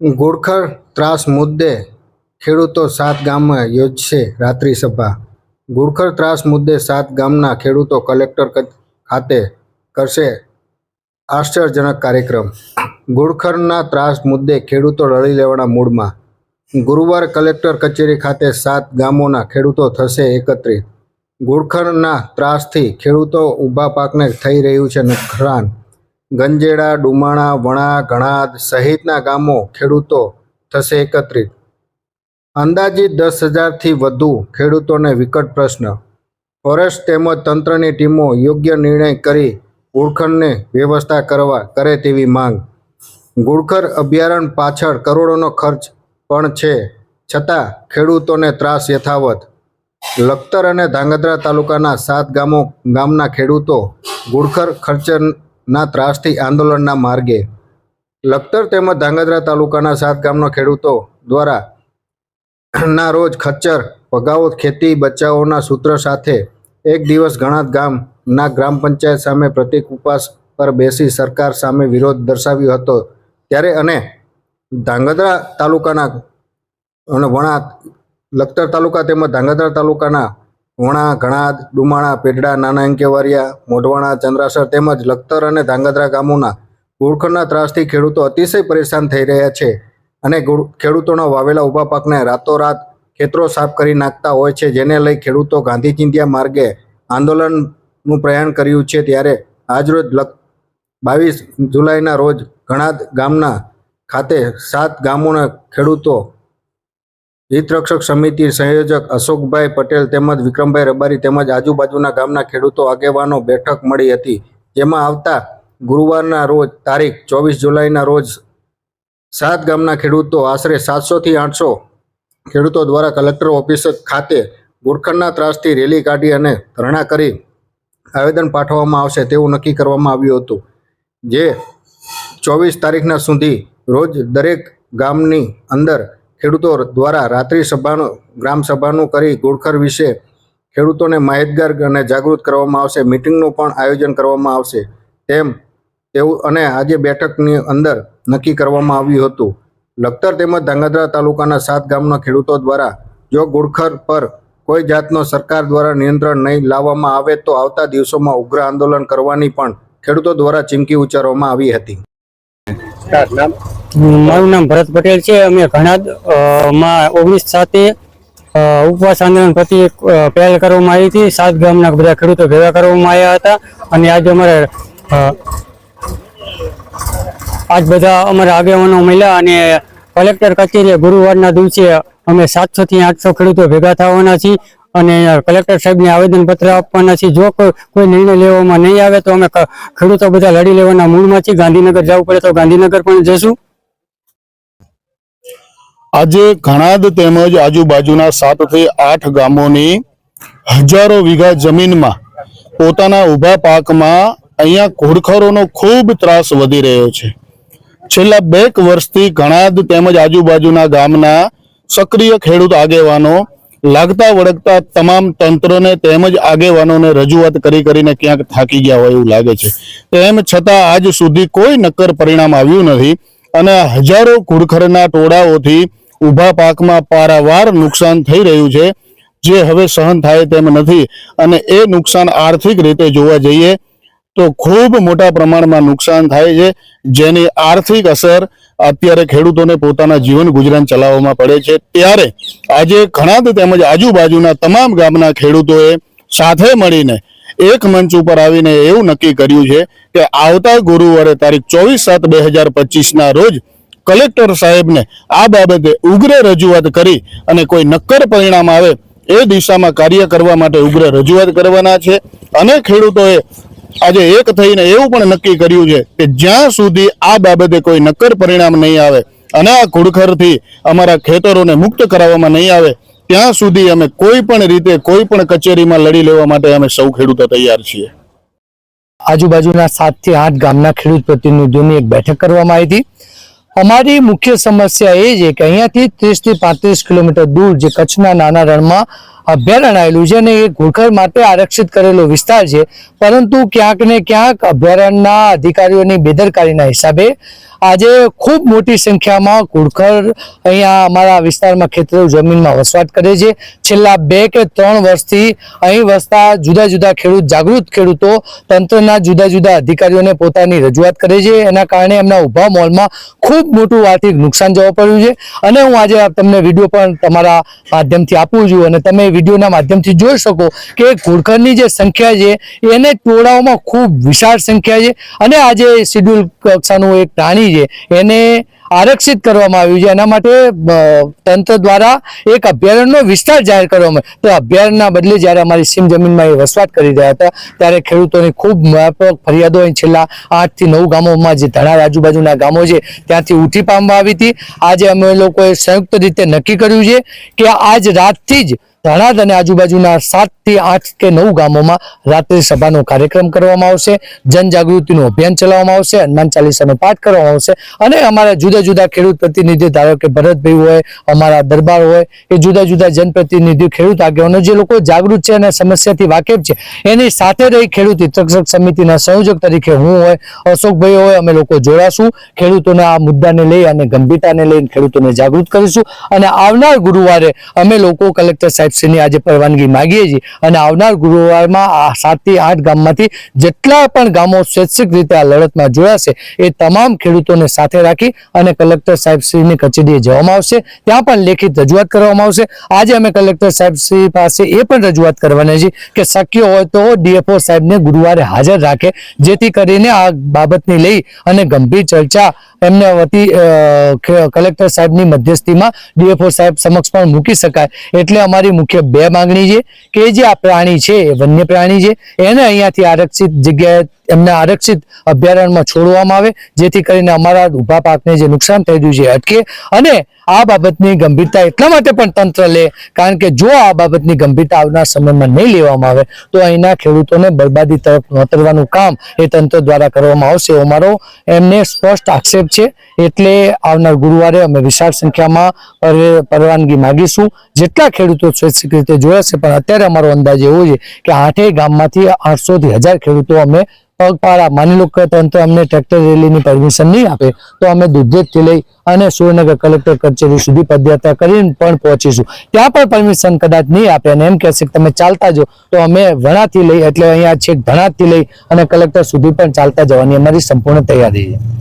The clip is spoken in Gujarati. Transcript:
ઘોડખર ત્રાસ મુદ્દે ખેડૂતો સાત ગામમાં યોજશે રાત્રિ સભા. ગોળખર ત્રાસ મુદ્દે સાત ગામના ખેડૂતો કલેક્ટર ખાતે કરશે આશ્ચર્યજનક કાર્યક્રમ. ગોળખરના ત્રાસ મુદ્દે ખેડૂતો લડી લેવાના મૂડમાં. ગુરુવારે કલેક્ટર કચેરી ખાતે સાત ગામોના ખેડૂતો થશે એકત્રિત. ગોળખરના ત્રાસથી ખેડૂતો ઊભા પાકને થઈ રહ્યું છે નુકસાન. ગંજેડા, ડુમાણા, વણા ઘણાદ સહિતના ગામો ખેડૂતો થશે એકત્રિત. અંદાજિત દસ હજારથી વધુ ખેડૂતોને વિકટ પ્રશ્ન. ફોરેસ્ટ તેમજ તંત્રની ટીમો યોગ્ય નિર્ણય કરી ઘુડખરની વ્યવસ્થા કરવા કરે તેવી માંગ. ઘુડખર અભયારણ્ય પાછળ કરોડોનો ખર્ચ પણ છે. છતાં ખેડૂતોને ત્રાસ યથાવત. લખતર અને ધાંગધ્રા તાલુકાના સાત ગામો ગામના ખેડૂતો ઘુડખર ખર્ચના ત્રાસથી આંદોલનના માર્ગે. લખતર તેમજ ધાંગધ્રા તાલુકાના સાત ગામના ખેડૂતો દ્વારા ના રોજ ખચ્ચર ભગાવો ખેતી બચાવોના સૂત્ર સાથે એક દિવસ ઘણા ગામના ગ્રામ પંચાયત સામે પ્રતિક ઉપવાસ પર બેસી સરકાર સામે વિરોધ દર્શાવ્યો હતો. ત્યારે અને ધાંગધ્રા તાલુકાના અને વણા લખતર તાલુકા તેમજ ધાંગધ્રા તાલુકાના વણા ઘણાદ, ડુમાણા પેડડા નાના અંકેવારિયા મોઢવાણા, ચંદ્રાસર તેમજ લખતર અને ધાંગધ્રા ગામોના ઘૂડખરના ત્રાસથી ખેડૂતો અતિશય પરેશાન થઈ રહ્યા છે અને ખેડૂતોના વાવેલા ઊભા પાકને રાતોરાત ખેતરો સાફ કરી નાખતા હોય છે, જેને લઈ ખેડૂતો ગાંધી ચિંધ્યા માર્ગે આંદોલનનું પ્રયાણ કર્યું છે. ત્યારે આજરોજ લખ, બાવીસ જુલાઈના રોજ ઘણાદ ગામના ખાતે સાત ગામોના ખેડૂતો હિતરક્ષક સમિતિ સંયોજક અશોકભાઈ પટેલ તેમજ વિક્રમભાઈ રબારી તેમજ આજુબાજુના ગામના ખેડૂતો આગેવાનો બેઠક મળી હતી, જેમાં આવતા ગુરુવારના રોજ તારીખ ચોવીસ જુલાઈના રોજ સાત ગામના ખેડૂતો આશરે સાતસોથી આઠસો ખેડૂતો દ્વારા કલેક્ટર ઓફિસ ખાતે ગુરખંડના ત્રાસથી રેલી કાઢી અને ધરણા કરી આવેદન પાઠવવામાં આવશે તેવું નક્કી કરવામાં આવ્યું હતું, જે ચોવીસ તારીખના સુધી રોજ દરેક ગામની અંદર ખેડૂતો દ્વારા રાત્રિ સભાનું, ગ્રામ સભાનું કરી ઘોડખર વિશે ખેડૂતોને માહિતગાર અને જાગૃત કરવામાં આવશે. મિટિંગનું પણ આયોજન કરવામાં આવશે. તેમ તેવું અને આજે બેઠકની અંદર નક્કી કરવામાં આવ્યું હતું. લખતર તેમજ ધાંગધ્રા તાલુકાના સાત ગામના ખેડૂતો દ્વારા જો ઘોડખર પર કોઈ જાતનો સરકાર દ્વારા નિયંત્રણ નહીં લાવવામાં આવે તો આવતા દિવસોમાં ઉગ્ર આંદોલન કરવાની પણ ખેડૂતો દ્વારા ચીમકી ઉચ્ચારવામાં આવી હતી. મારું નામ ભરત પટેલ છે. અમે ઘણા માં ઓગણીસ સાથે ઉપવાસ આંદોલન પ્રતિ પહેલ કરવામાં આવી હતી. સાત ગામના બધા ખેડૂતો ભેગા કરવામાં આવ્યા હતા. અને આજે અમારે આજ બધા અમારા આગેવાનો મળ્યા અને કલેક્ટર કચેરીએ ગુરુવારના દિવસે અમે સાતસો થી આઠસો ખેડૂતો ભેગા થવાના છીએ અને કલેક્ટર સાહેબને આવેદન પત્ર આપવાના છીએ. જો કોઈ નિર્ણય લેવામાં નહીં આવે તો અમે ખેડૂતો બધા લડી લેવાના મૂળમાં છીએ. ગાંધીનગર જવું પડે તો ગાંધીનગર પણ જશું. આજે ઘણાદ તેમજ આજુબાજુના સાતથી આઠ ગામોની હજારો વીઘા જમીનમાં પોતાના ઊભા પાકમાં અહીંયા ઘોડખરોનો ખૂબ ત્રાસ વધી રહ્યો છે. છેલ્લા બે વર્ષથી ઘણાદ તેમજ આજુબાજુના ગામના સક્રિય ખેડૂત આગેવાનો લાગતા વળગતા તમામ તંત્રને તેમજ આગેવાનોને રજૂઆત કરી કરીને ક્યાંક થાકી ગયા હોય એવું લાગે છે. તેમ છતાં આજ સુધી કોઈ નક્કર પરિણામ આવ્યું નથી અને હજારો ઘુડખરના ટોળાઓથી ઊભા પાકમાં પારાવાર નુકસાન થઈ રહ્યું છે, જે હવે સહન થાય તેમ નથી. અને એ નુકસાન આર્થિક રીતે જોવા જઈએ, તો ખૂબ મોટા પ્રમાણમાં નુકસાન થાય છે, જેની આર્થિક અસર અત્યારે ખેડૂતોને પોતાના જીવન ગુજરાન ચલાવવામાં પડે છે. ત્યારે આજે ઘણા તેમજ આજુબાજુના તમામ ગામના ખેડૂતોએ સાથે મળીને એક મંચ ઉપર આવીને એવું નક્કી કર્યું છે કે આવતા ગુરુવારે તારીખ ચોવીસ સાત બે હજાર પચીસના રોજ કલેક્ટર સાહેબને આ બાબતે ઉગ્ર રજૂઆત કરી અને કોઈ નક્કર પરિણામ આવે એ દિશામાં કાર્ય કરવા માટે ઉગ્ર રજૂઆત કરવાના છે. અને ખેડૂતોએ આજે એક થઈને એવું પણ નક્કી કર્યું છે કે જ્યાં સુધી આ બાબતે કોઈ નક્કર પરિણામ નહીં આવે અને આ ઘુડખરથી અમારા ખેતરોને મુક્ત કરાવવામાં નહીં આવે, ત્યાં સુધી અમે કોઈ પણ રીતે કોઈ પણ કચેરીમાં લડી લેવા માટે અમે સૌ ખેડૂતો તૈયાર છીએ. આજુબાજુના સાતથી આઠ ગામના ખેડૂત પ્રતિનિધિઓની એક બેઠક કરવામાં આવી હતી. અમારી મુખ્ય સમસ્યા એ છે કે અહીંયાથી ત્રીસથી પાંત્રીસ કિલોમીટર દૂર જે કચ્છના નાના રણમાં અભયારણ્ય આવેલું છે અને એ ઘુડખર માટે આરક્ષિત કરેલો વિસ્તાર છે. પરંતુ ક્યાંક ને ક્યાંક અભયારણ્યના અધિકારીઓની બેદરકારીના હિસાબે આજે ખૂબ મોટી સંખ્યામાં ઘુડખર અહીંયા અમારા વિસ્તારમાં ખેતરો જમીનમાં વસવાટ કરે છે. છેલ્લા બે કે ત્રણ વર્ષથી અહીં વસતા જુદા જુદા ખેડૂત, જાગૃત ખેડૂતો તંત્રના જુદા જુદા અધિકારીઓને પોતાની રજૂઆત કરે છે. એના કારણે એમના ઊભા મોલમાં ખૂબ મોટું આર્થિક નુકસાન જવા પડ્યું છે. અને હું આજે તમને વીડિયો પણ તમારા માધ્યમથી આપું છું અને તમે વિડીયોના માધ્યમથી જોઈ શકો કે ઘોડખરની જે સંખ્યા છે, એને ટોળાઓમાં ખૂબ વિશાળ સંખ્યા છે. અને આજે શિડ્યુલ કક્ષાનું એક પ્રાણી છે, એને આરક્ષિત કરવામાં આવ્યું છે એના માટે તંત્ર દ્વારા એક અભયારણ્યનો વિસ્તાર જાહેર કરવામાં આવ્યો. તો અભયારણ્યના બદલે જ્યારે અમારી સીમ જમીનમાં એ વસવાટ કરી રહ્યા હતા, ત્યારે ખેડૂતોની ખૂબ વ્યાપક ફરિયાદો અહીં છેલ્લા આઠથી નવ ગામોમાં જે ધણાર આજુબાજુના ગામો છે, ત્યાંથી ઉઠી પામવા આવી હતી આજે અમે લોકોએ સંયુક્ત રીતે નક્કી કર્યું છે કે આજ રાતથી જ ધણાદ અને આજુબાજુના સાત થી આઠ કે નવ ગામોમાં રાત્રિ સભાનો કાર્યક્રમ કરવામાં આવશે, જનજાગૃતિનું અભિયાન ચલાવવામાં આવશે, હનુમાન ચાલીસાનો પાઠ કરવામાં આવશે અને અમારા જુદા જુદા ખેડૂત પ્રતિનિધિ, ધારો કે ભરતભાઈ હોય, અમારા દરબાર હોય, એ જુદા જુદા જનપ્રતિનિધિ, ખેડૂત આગેવાનો જે લોકો જાગૃત છે અને સમસ્યાથી વાકેફ છે, એની સાથે રહી ખેડૂત હિતરક્ષક સમિતિના સંયોજક તરીકે હું હોય, અશોકભાઈ હોય, અમે લોકો જોડાશું, ખેડૂતોના આ મુદ્દાને લઈ અને ગંભીરતાને લઈને ખેડૂતોને જાગૃત કરીશું અને આવનાર ગુરુવારે અમે લોકો કલેક્ટર સાહેબશ્રીની આજે પરવાનગી માગીએ છીએ. અને આવનાર ગુરુવારમાં આ સાતથી આઠ ગામમાંથી જેટલા પણ ગામો સ્વૈચ્છિક રીતે આ લડતમાં જોડાશે, એ તમામ ખેડૂતોને સાથે રાખી અને કલેક્ટર સાહેબશ્રીની કચેરીએ જવામાં આવશે. ત્યાં પણ લેખિત રજૂઆત કરવામાં આવશે. આજે અમે કલેક્ટર સાહેબશ્રી પાસે એ પણ રજૂઆત કરવાની છે કે શક્ય હોય તો ડીએફઓ સાહેબને ગુરુવારે હાજર રાખે, જેથી કરીને આ બાબતને લઈ અને ગંભીર ચર્ચા એમને વતી કલેક્ટર સાહેબની મધ્યસ્થીમાં ડીએફઓ સાહેબ સમક્ષ પણ મૂકી શકાય. એટલે અમારી મુખ્ય બે માંગણી છે કે જે આ પ્રાણી છે, એ વન્ય પ્રાણી છે, એને અહીંયાથી આરક્ષિત જગ્યાએ એમને આરક્ષિત અભયારણ્યમાં છોડવામાં આવે, જેથી કરીને અમારા ઊભા પાકને જે નુકસાન થઈ રહ્યું છે અટકે. અને આ બાબતની ગંભીરતા એટલા માટે પણ તંત્ર લે, કારણ કે જો આ બાબતની ગંભીરતા આવનાર સમયમાં નહીં લેવામાં આવે, તો અહીંના ખેડૂતોને બરબાદી તરફ નોતરવાનું કામ એ તંત્ર દ્વારા કરવામાં આવશે. એવો મારો એમને સ્પષ્ટ આક્ષેપ છે. એટલે આવનાર ગુરુવારે અમે વિશાળ સંખ્યામાં પરવાનગી માગીશું. જેટલા ખેડૂતો સ્વૈચ્છિક રીતે જોડાશે પણ અત્યારે અમારો અંદાજ એવો છે કે આઠેય ગામમાંથી આઠસો થી હજાર ખેડૂતો અમે પગપાળા માની લો કે તંત્ર અમને ટ્રેક્ટર રેલીની પરમિશન નહીં આપે, તો અમે દુધેજથી લઈ અને સુરેન્દ્રનગર કલેક્ટર કચેરી સુધી પદયાત્રા કરીને પણ પહોંચીશું. ત્યાં પણ પરમિશન કદાચ નહીં આપે અને એમ કહેશે કે તમે ચાલતા જો તો અમે વણાથી લઈ એટલે અહીંયા છેક ધણાથી લઈ અને કલેક્ટર સુધી પણ ચાલતા જવાની અમારી સંપૂર્ણ તૈયારી છે.